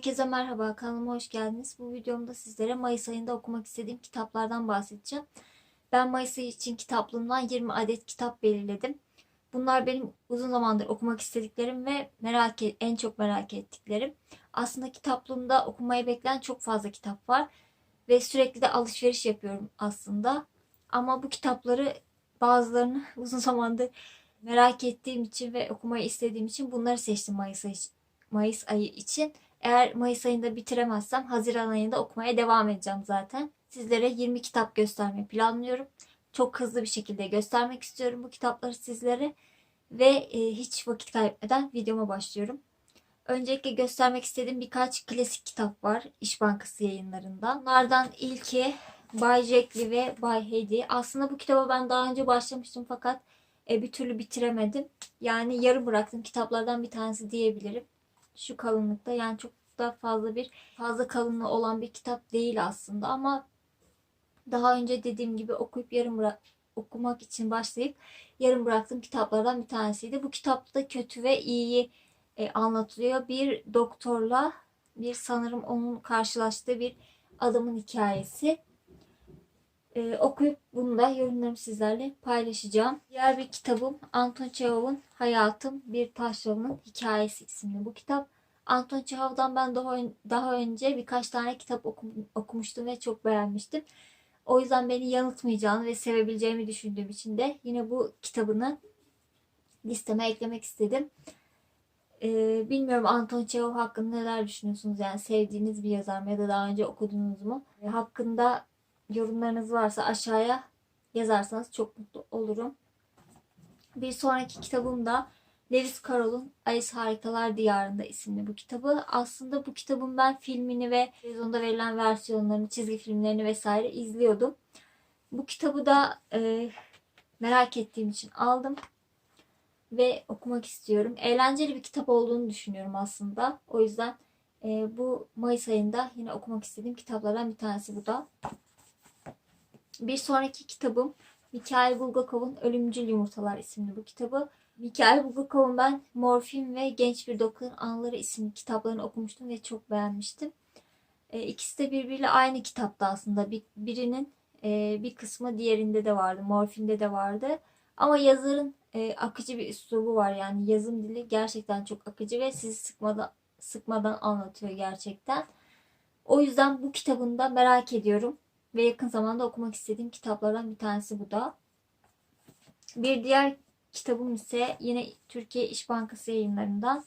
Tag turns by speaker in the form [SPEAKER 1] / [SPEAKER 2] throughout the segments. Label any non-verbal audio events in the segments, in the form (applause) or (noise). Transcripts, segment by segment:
[SPEAKER 1] Herkese merhaba, kanalıma hoş geldiniz. Bu videomda sizlere Mayıs ayında okumak istediğim kitaplardan bahsedeceğim. Ben Mayıs ayı için kitaplığımdan 20 adet kitap belirledim. Bunlar benim uzun zamandır okumak istediklerim ve merak et, en çok merak ettiklerim. Aslında kitaplığımda okumaya bekleyen çok fazla kitap var ve sürekli de alışveriş yapıyorum aslında. Ama bu kitapları bazılarını (laughs) uzun zamandır merak ettiğim için ve okumayı istediğim için bunları seçtim Mayıs ayı, Mayıs ayı için. Eğer Mayıs ayında bitiremezsem Haziran ayında okumaya devam edeceğim zaten. Sizlere 20 kitap göstermeyi planlıyorum. Çok hızlı bir şekilde göstermek istiyorum bu kitapları sizlere. Ve e, hiç vakit kaybetmeden videoma başlıyorum. Öncelikle göstermek istediğim birkaç klasik kitap var İş Bankası yayınlarından. Bunlardan ilki Bay Jackli ve Bay Hedy. Aslında bu kitaba ben daha önce başlamıştım fakat e, bir türlü bitiremedim. Yani yarım bıraktım kitaplardan bir tanesi diyebilirim. Şu kalınlıkta yani çok da fazla bir fazla kalınlığı olan bir kitap değil aslında ama daha önce dediğim gibi okuyup yarım bırak okumak için başlayıp yarım bıraktığım kitaplardan bir tanesiydi. Bu kitapta kötü ve iyiyi e, anlatılıyor. Bir doktorla bir sanırım onun karşılaştığı bir adamın hikayesi. E, okuyup bunu da yorumlarımı sizlerle paylaşacağım. Diğer bir kitabım Anton Çehov'un Hayatım Bir Taşra'nın Hikayesi isimli bu kitap. Anton Çehov'dan ben daha, daha önce birkaç tane kitap okum, okumuştum ve çok beğenmiştim. O yüzden beni yanıltmayacağını ve sevebileceğimi düşündüğüm için de yine bu kitabını listeme eklemek istedim. Ee, bilmiyorum Anton Çehov hakkında neler düşünüyorsunuz? Yani sevdiğiniz bir yazar mı ya da daha önce okudunuz mu? E, hakkında yorumlarınız varsa aşağıya yazarsanız çok mutlu olurum. Bir sonraki kitabım da Lewis Carroll'un Alice Harikalar Diyarında isimli bu kitabı. Aslında bu kitabın ben filmini ve televizyonda verilen versiyonlarını, çizgi filmlerini vesaire izliyordum. Bu kitabı da e, merak ettiğim için aldım ve okumak istiyorum. Eğlenceli bir kitap olduğunu düşünüyorum aslında. O yüzden e, bu Mayıs ayında yine okumak istediğim kitaplardan bir tanesi bu da. Bir sonraki kitabım Mikhail Bulgakov'un Ölümcül Yumurtalar isimli bu kitabı. Mikhail Bulgakov'un ben Morfin ve Genç Bir Doktorun Anıları isimli kitaplarını okumuştum ve çok beğenmiştim. E, ikisi de birbiriyle aynı kitapta aslında. Bir, birinin e, bir kısmı diğerinde de vardı. Morfin'de de vardı. Ama yazarın e, akıcı bir üslubu var. Yani yazım dili gerçekten çok akıcı ve sizi sıkmadan, sıkmadan anlatıyor gerçekten. O yüzden bu kitabını da merak ediyorum. Ve yakın zamanda okumak istediğim kitaplardan bir tanesi bu da. Bir diğer kitabım ise yine Türkiye İş Bankası yayınlarından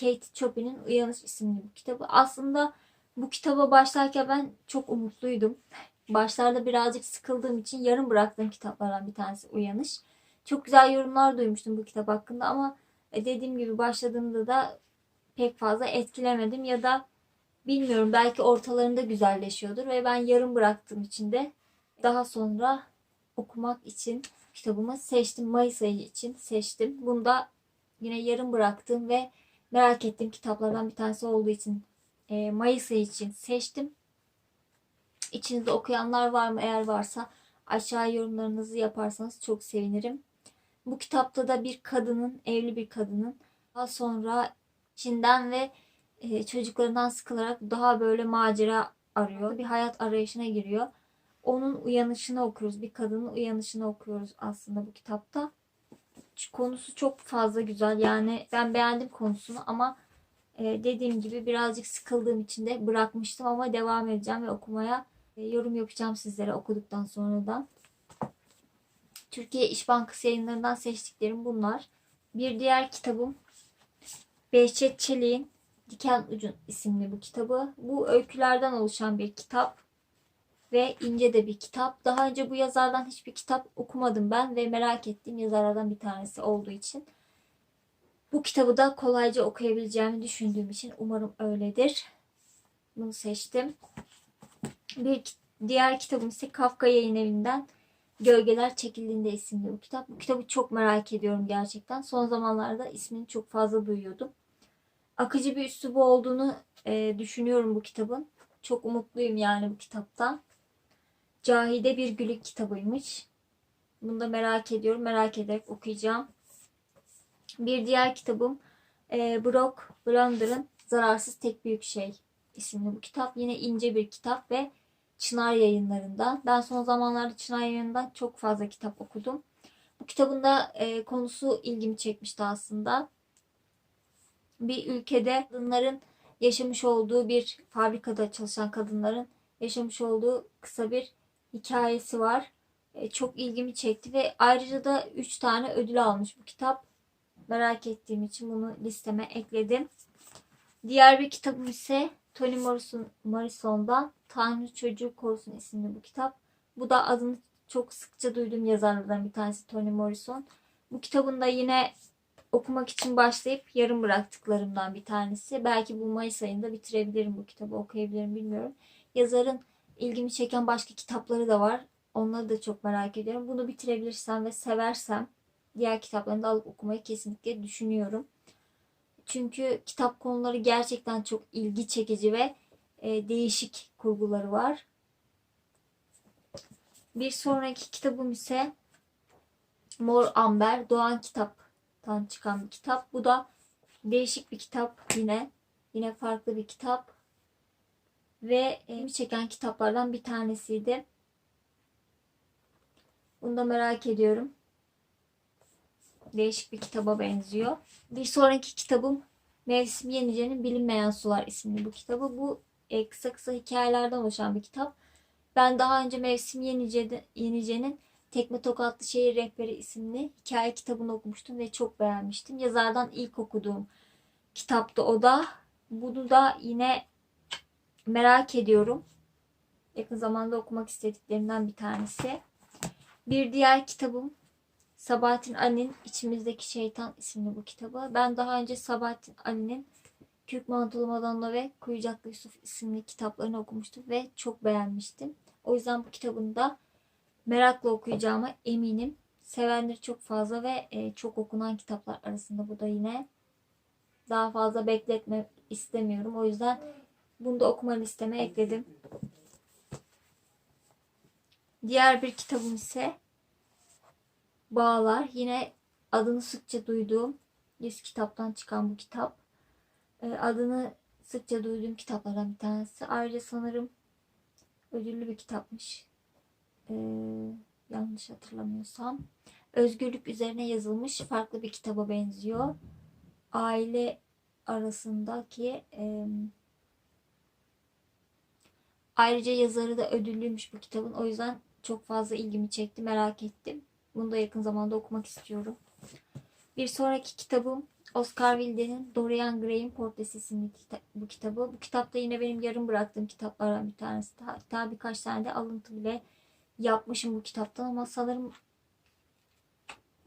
[SPEAKER 1] Kate Chopin'in Uyanış isimli bu kitabı. Aslında bu kitaba başlarken ben çok umutluydum. (laughs) Başlarda birazcık sıkıldığım için yarım bıraktığım kitaplardan bir tanesi Uyanış. Çok güzel yorumlar duymuştum bu kitap hakkında ama e, dediğim gibi başladığımda da pek fazla etkilemedim ya da bilmiyorum belki ortalarında güzelleşiyordur ve ben yarım bıraktığım için de daha sonra okumak için kitabımı seçtim. Mayıs ayı için seçtim. Bunu da yine yarım bıraktığım ve merak ettiğim kitaplardan bir tanesi olduğu için e, Mayıs ayı için seçtim. İçinizde okuyanlar var mı? Eğer varsa aşağı yorumlarınızı yaparsanız çok sevinirim. Bu kitapta da bir kadının, evli bir kadının daha sonra içinden ve e, çocuklarından sıkılarak daha böyle macera arıyor. Bir hayat arayışına giriyor. Onun uyanışını okuyoruz. Bir kadının uyanışını okuyoruz aslında bu kitapta. Konusu çok fazla güzel. Yani ben beğendim konusunu ama e, dediğim gibi birazcık sıkıldığım için de bırakmıştım ama devam edeceğim ve okumaya e, yorum yapacağım sizlere okuduktan sonra da. Türkiye İş Bankası yayınlarından seçtiklerim bunlar. Bir diğer kitabım Behçet Çelik'in Diken Ucun isimli bu kitabı. Bu öykülerden oluşan bir kitap ve ince de bir kitap. Daha önce bu yazardan hiçbir kitap okumadım ben ve merak ettiğim yazarlardan bir tanesi olduğu için. Bu kitabı da kolayca okuyabileceğimi düşündüğüm için umarım öyledir. Bunu seçtim. Bir diğer kitabım ise Kafka Yayın Evi'nden Gölgeler Çekildiğinde isimli bu kitap. Bu kitabı çok merak ediyorum gerçekten. Son zamanlarda ismini çok fazla duyuyordum. Akıcı bir üslubu olduğunu e, düşünüyorum bu kitabın. Çok umutluyum yani bu kitaptan. Cahide bir gülük kitabıymış. Bunu da merak ediyorum. Merak ederek okuyacağım. Bir diğer kitabım e, Brock Blunder'ın Zararsız Tek Büyük Şey isimli bu kitap. Yine ince bir kitap ve Çınar yayınlarından. Ben son zamanlarda Çınar yayınından çok fazla kitap okudum. Bu kitabın da e, konusu ilgimi çekmişti aslında. Bir ülkede kadınların yaşamış olduğu bir fabrikada çalışan kadınların yaşamış olduğu kısa bir hikayesi var. E, çok ilgimi çekti ve ayrıca da 3 tane ödül almış bu kitap. Merak ettiğim için bunu listeme ekledim. Diğer bir kitabım ise Toni Morrison, Morrison'dan Tanrı Çocuğu Korusun isimli bu kitap. Bu da adını çok sıkça duyduğum yazarlardan bir tanesi Toni Morrison. Bu kitabın da yine okumak için başlayıp yarım bıraktıklarımdan bir tanesi. Belki bu Mayıs ayında bitirebilirim bu kitabı, okuyabilirim bilmiyorum. Yazarın ilgimi çeken başka kitapları da var. Onları da çok merak ediyorum. Bunu bitirebilirsem ve seversem diğer kitaplarını da alıp okumayı kesinlikle düşünüyorum. Çünkü kitap konuları gerçekten çok ilgi çekici ve e, değişik kurguları var. Bir sonraki kitabım ise Mor Amber Doğan Kitap'tan çıkan bir kitap. Bu da değişik bir kitap yine. Yine farklı bir kitap. Ve ilgimi çeken kitaplardan bir tanesiydi. Bunu da merak ediyorum. Değişik bir kitaba benziyor. Bir sonraki kitabım Mevsim Yenice'nin Bilinmeyen Sular isimli bu kitabı. Bu e, kısa kısa hikayelerden oluşan bir kitap. Ben daha önce Mevsim Yenice'nin Tekme Tokatlı Şehir Rehberi isimli hikaye kitabını okumuştum ve çok beğenmiştim. Yazardan ilk okuduğum kitaptı o da. Bunu da yine merak ediyorum. Yakın zamanda okumak istediklerimden bir tanesi. Bir diğer kitabım Sabahattin Ali'nin İçimizdeki Şeytan isimli bu kitabı. Ben daha önce Sabahattin Ali'nin Kürk Mantolu Madonna ve Kuyucaklı Yusuf isimli kitaplarını okumuştum ve çok beğenmiştim. O yüzden bu kitabını da merakla okuyacağıma eminim. Sevenleri çok fazla ve e, çok okunan kitaplar arasında bu da yine. Daha fazla bekletme istemiyorum. O yüzden bunu da okuma listeme ekledim. Diğer bir kitabım ise Bağlar. Yine adını sıkça duyduğum 100 kitaptan çıkan bu kitap. E, adını sıkça duyduğum kitaplardan bir tanesi. Ayrıca sanırım ödüllü bir kitapmış. E, yanlış hatırlamıyorsam. Özgürlük üzerine yazılmış farklı bir kitaba benziyor. Aile arasındaki e, ayrıca yazarı da ödüllüymüş bu kitabın. O yüzden çok fazla ilgimi çekti. Merak ettim. Bunu da yakın zamanda okumak istiyorum. Bir sonraki kitabım Oscar Wilde'nin Dorian Gray'in Portresi isimli bu kitabı. Bu kitapta yine benim yarım bıraktığım kitaplardan bir tanesi. Hatta birkaç tane de alıntı bile yapmışım bu kitaptan ama sanırım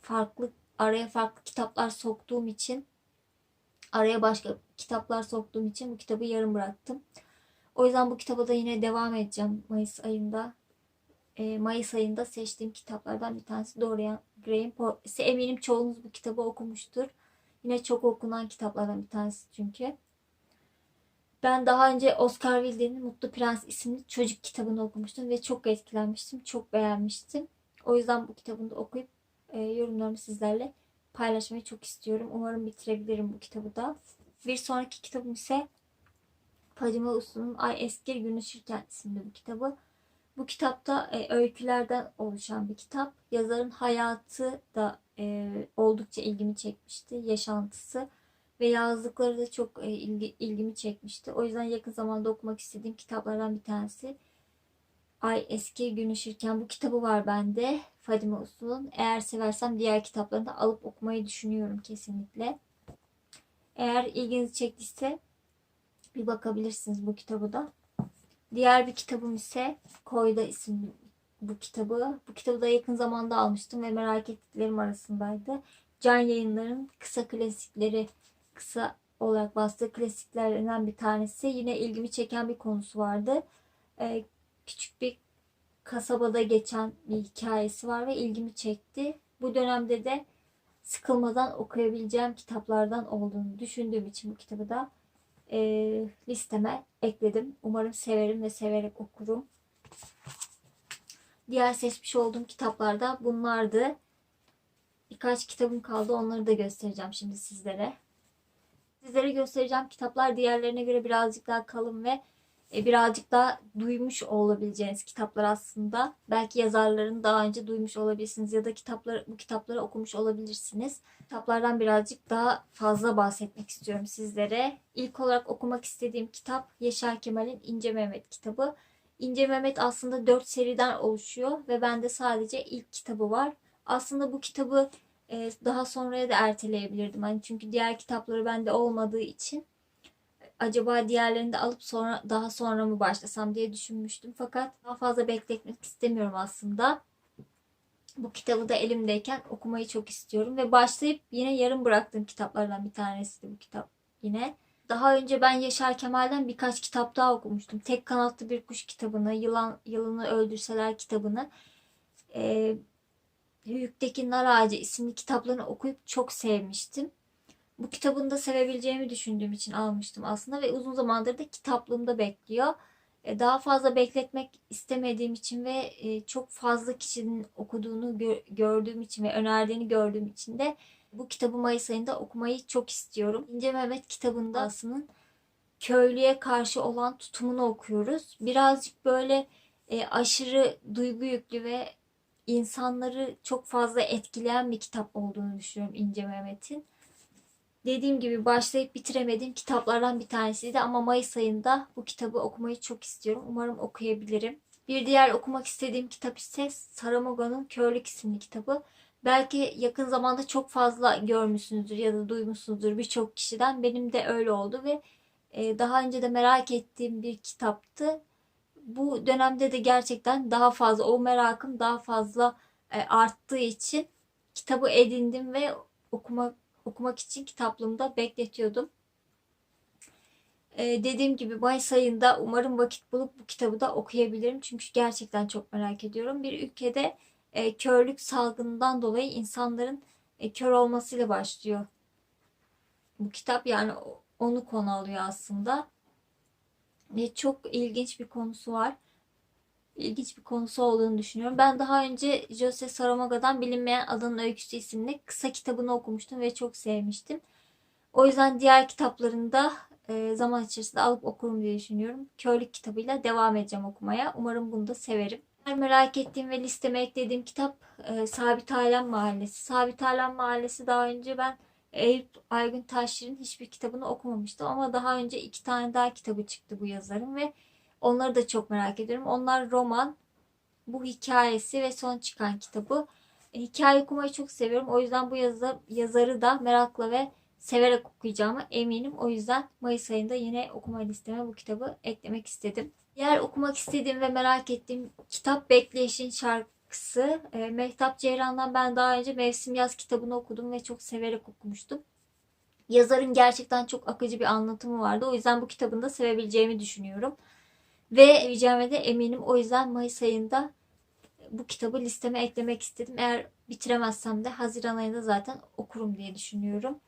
[SPEAKER 1] farklı araya farklı kitaplar soktuğum için araya başka kitaplar soktuğum için bu kitabı yarım bıraktım. O yüzden bu kitaba da yine devam edeceğim Mayıs ayında e, Mayıs ayında seçtiğim kitaplardan bir tanesi Dorian Gray'in Portresi. Eminim çoğunuz bu kitabı okumuştur. Yine çok okunan kitaplardan bir tanesi çünkü. Ben daha önce Oscar Wilde'nin Mutlu Prens isimli çocuk kitabını okumuştum ve çok etkilenmiştim. Çok beğenmiştim. O yüzden bu kitabını da okuyup e, yorumlarımı sizlerle paylaşmayı çok istiyorum. Umarım bitirebilirim bu kitabı da. Bir sonraki kitabım ise Fadime Uslu'nun Ay Eskir Gün Işırken isimli bu kitabı. Bu kitapta e, öykülerden oluşan bir kitap. Yazarın hayatı da e, oldukça ilgimi çekmişti. Yaşantısı ve yazdıkları da çok e, ilgi, ilgimi çekmişti. O yüzden yakın zamanda okumak istediğim kitaplardan bir tanesi. Ay Eski Gün Işırken bu kitabı var bende. Fadime Usul'un. Eğer seversem diğer kitaplarını da alıp okumayı düşünüyorum kesinlikle. Eğer ilginizi çektiyse bir bakabilirsiniz bu kitabı da. Diğer bir kitabım ise Koyda isimli bu kitabı. Bu kitabı da yakın zamanda almıştım ve merak ettiklerim arasındaydı. Can Yayınlar'ın kısa klasikleri, kısa olarak bastığı klasiklerden bir tanesi. Yine ilgimi çeken bir konusu vardı. Ee, küçük bir kasabada geçen bir hikayesi var ve ilgimi çekti. Bu dönemde de sıkılmadan okuyabileceğim kitaplardan olduğunu düşündüğüm için bu kitabı da e, listeme ekledim. Umarım severim ve severek okurum. Diğer seçmiş olduğum kitaplar da bunlardı. Birkaç kitabım kaldı. Onları da göstereceğim şimdi sizlere. Sizlere göstereceğim kitaplar diğerlerine göre birazcık daha kalın ve e, birazcık daha duymuş olabileceğiniz kitaplar aslında. Belki yazarlarını daha önce duymuş olabilirsiniz ya da kitapları bu kitapları okumuş olabilirsiniz. Kitaplardan birazcık daha fazla bahsetmek istiyorum sizlere. İlk olarak okumak istediğim kitap Yaşar Kemal'in İnce Mehmet kitabı. İnce Mehmet aslında 4 seriden oluşuyor ve bende sadece ilk kitabı var. Aslında bu kitabı e, daha sonraya da erteleyebilirdim. Hani çünkü diğer kitapları bende olmadığı için acaba diğerlerini de alıp sonra daha sonra mı başlasam diye düşünmüştüm. Fakat daha fazla bekletmek istemiyorum aslında. Bu kitabı da elimdeyken okumayı çok istiyorum ve başlayıp yine yarım bıraktığım kitaplardan bir tanesi de bu kitap yine. Daha önce ben Yaşar Kemal'den birkaç kitap daha okumuştum. Tek Kanatlı Bir Kuş kitabını, Yılan Yılanı Öldürseler kitabını, e, Hüyük'teki Nar Ağacı isimli kitaplarını okuyup çok sevmiştim. Bu kitabını da sevebileceğimi düşündüğüm için almıştım aslında ve uzun zamandır da kitaplığımda bekliyor. E, Daha fazla bekletmek istemediğim için ve e, çok fazla kişinin okuduğunu gö- gördüğüm için ve önerdiğini gördüğüm için de bu kitabı Mayıs ayında okumayı çok istiyorum. İnce Mehmet kitabında aslında köylüye karşı olan tutumunu okuyoruz. Birazcık böyle e, aşırı duygu yüklü ve insanları çok fazla etkileyen bir kitap olduğunu düşünüyorum İnce Mehmet'in. Dediğim gibi başlayıp bitiremediğim kitaplardan bir tanesiydi ama Mayıs ayında bu kitabı okumayı çok istiyorum. Umarım okuyabilirim. Bir diğer okumak istediğim kitap ise Saramoga'nın Körlük isimli kitabı. Belki yakın zamanda çok fazla görmüşsünüzdür ya da duymuşsunuzdur birçok kişiden. Benim de öyle oldu ve e, daha önce de merak ettiğim bir kitaptı. Bu dönemde de gerçekten daha fazla o merakım daha fazla e, arttığı için kitabı edindim ve okumak okumak için kitaplığımda bekletiyordum. Ee, dediğim gibi Mayıs ayında umarım vakit bulup bu kitabı da okuyabilirim. Çünkü gerçekten çok merak ediyorum. Bir ülkede e, körlük salgından dolayı insanların e, kör olmasıyla başlıyor. Bu kitap yani onu konu alıyor aslında. E, çok ilginç bir konusu var ilginç bir konusu olduğunu düşünüyorum. Ben daha önce Jose Saramaga'dan Bilinmeyen Adanın Öyküsü isimli kısa kitabını okumuştum ve çok sevmiştim. O yüzden diğer kitaplarını da e, zaman içerisinde alıp okurum diye düşünüyorum. Körlük kitabıyla devam edeceğim okumaya. Umarım bunu da severim. Merak ettiğim ve listeme eklediğim kitap e, Sabit Alem Mahallesi. Sabit Alem Mahallesi daha önce ben Eyüp Aygün Taşçı'nın hiçbir kitabını okumamıştım ama daha önce iki tane daha kitabı çıktı bu yazarın ve Onları da çok merak ediyorum. Onlar roman, bu hikayesi ve son çıkan kitabı. E, hikaye okumayı çok seviyorum. O yüzden bu yazı, yazarı da merakla ve severek okuyacağıma eminim. O yüzden Mayıs ayında yine okuma listeme bu kitabı eklemek istedim. Diğer okumak istediğim ve merak ettiğim kitap Bekleyişin şarkısı. E, Mehtap Ceyran'dan ben daha önce Mevsim Yaz kitabını okudum ve çok severek okumuştum. Yazarın gerçekten çok akıcı bir anlatımı vardı. O yüzden bu kitabını da sevebileceğimi düşünüyorum. Ve seveceğime de eminim. O yüzden Mayıs ayında bu kitabı listeme eklemek istedim. Eğer bitiremezsem de Haziran ayında zaten okurum diye düşünüyorum.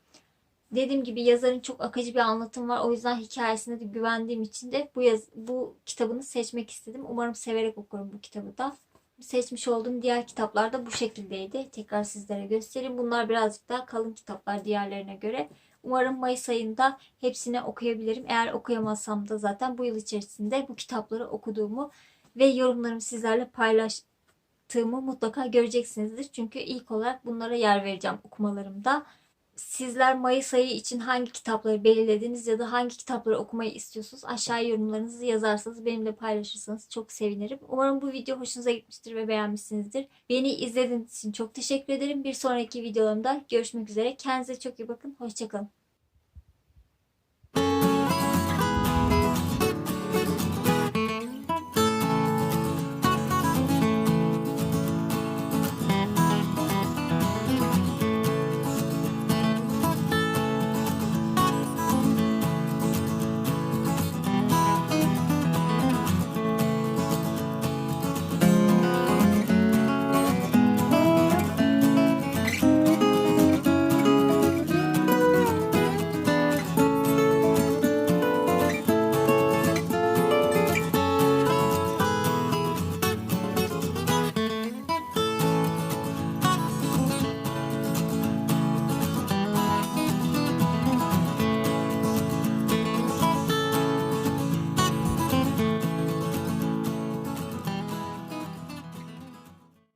[SPEAKER 1] Dediğim gibi yazarın çok akıcı bir anlatım var. O yüzden hikayesine de güvendiğim için de bu yaz, bu kitabını seçmek istedim. Umarım severek okurum bu kitabı da. Seçmiş olduğum diğer kitaplar da bu şekildeydi. Tekrar sizlere göstereyim. Bunlar birazcık daha kalın kitaplar diğerlerine göre. Umarım Mayıs ayında hepsini okuyabilirim. Eğer okuyamazsam da zaten bu yıl içerisinde bu kitapları okuduğumu ve yorumlarımı sizlerle paylaştığımı mutlaka göreceksinizdir. Çünkü ilk olarak bunlara yer vereceğim okumalarımda. Sizler Mayıs ayı için hangi kitapları belirlediniz ya da hangi kitapları okumayı istiyorsunuz? Aşağıya yorumlarınızı yazarsanız benimle paylaşırsanız çok sevinirim. Umarım bu video hoşunuza gitmiştir ve beğenmişsinizdir. Beni izlediğiniz için çok teşekkür ederim. Bir sonraki videolarımda görüşmek üzere. Kendinize çok iyi bakın. Hoşçakalın.